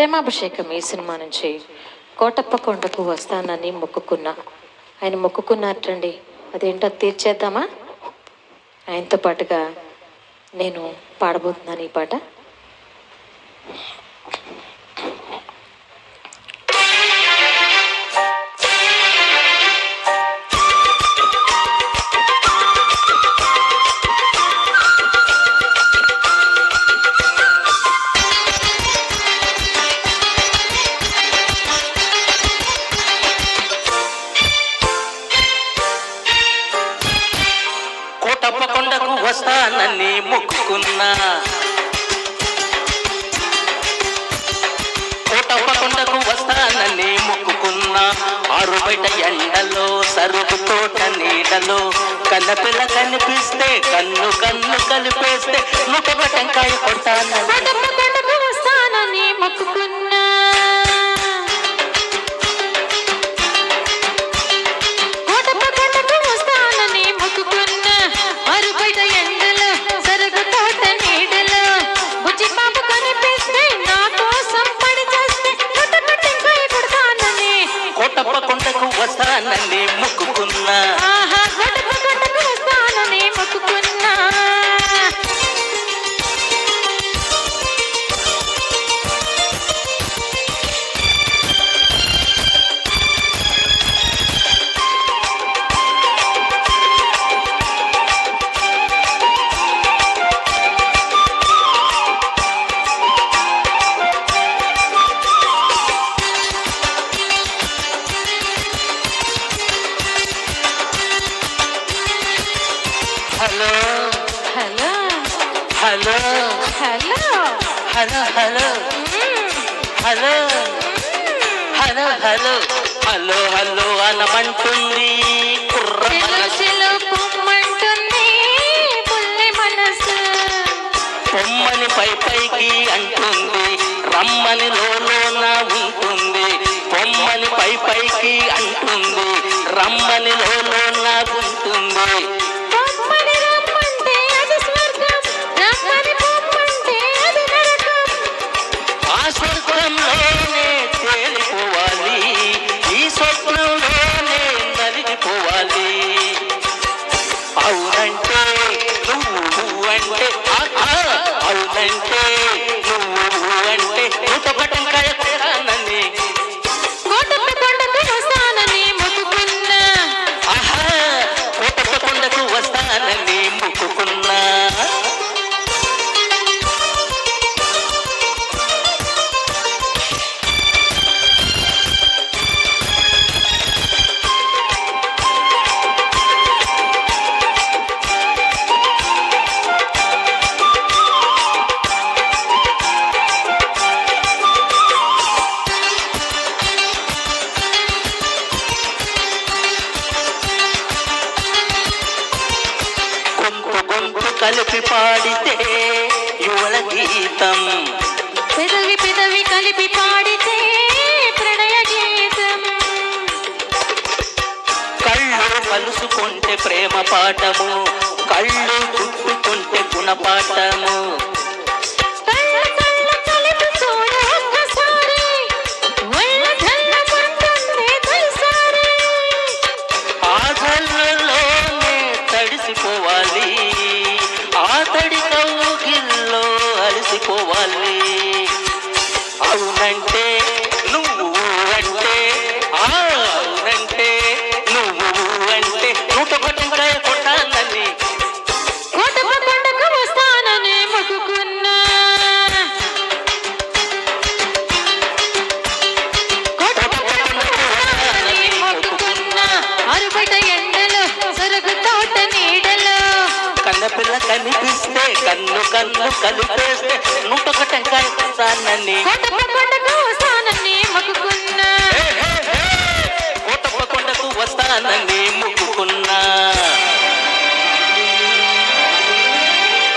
ప్రేమాభిషేకం ఈ సినిమా నుంచి కోటప్ప కొండకు వస్తానని మొక్కుకున్నా. ఆయన మొక్కుకున్నట్టండి అదేంటో తీర్చేద్దామా? ఆయనతో పాటుగా నేను పాడబోతున్నాను ఈ పాట. వస్తానని మొక్కుకున్నా. కోటప్పకొండకు వస్తానని మొక్కుకున్నా. ఆరు బయట ఎండలో సరుకు తోట నీడలో. కన్నపిల్ల కనిపిస్తే కన్ను కన్ను కలిపేస్తే ముఖ టెంకాయ కొడతానని మొక్కుకున్నా. వద్దకు వస్తానని మొక్కుకున్నా. Hello. Hello. Hello hello. Hello. Hello hello. Hello hello అనమంటుంది. కుర్ర మనసు. తెలుసులో పొమ్మంటుంది పుల్లి మనసు. పొమ్మని పై పైకి అంటుంది. రమ్మని లోన ఉంటుంది. పొమ్మని పై పైకి అంటుంది. రమ్మని లోన ఉంటుంది. Thank you. కలిపి పాడితే యువల గీతం. పెదవి పెదవి కలిపి పాడితే ప్రణయ గీతం. కళ్ళు కలుసుకుంటే ప్రేమ పాఠము కళ్ళు చుట్టుకుంటే గుణపాఠము. పోవాలి అవునండి పిల్ల కనిపిస్తే కన్ను కన్ను కలిపేస్తే నూటొక టెంకాయ వస్తానని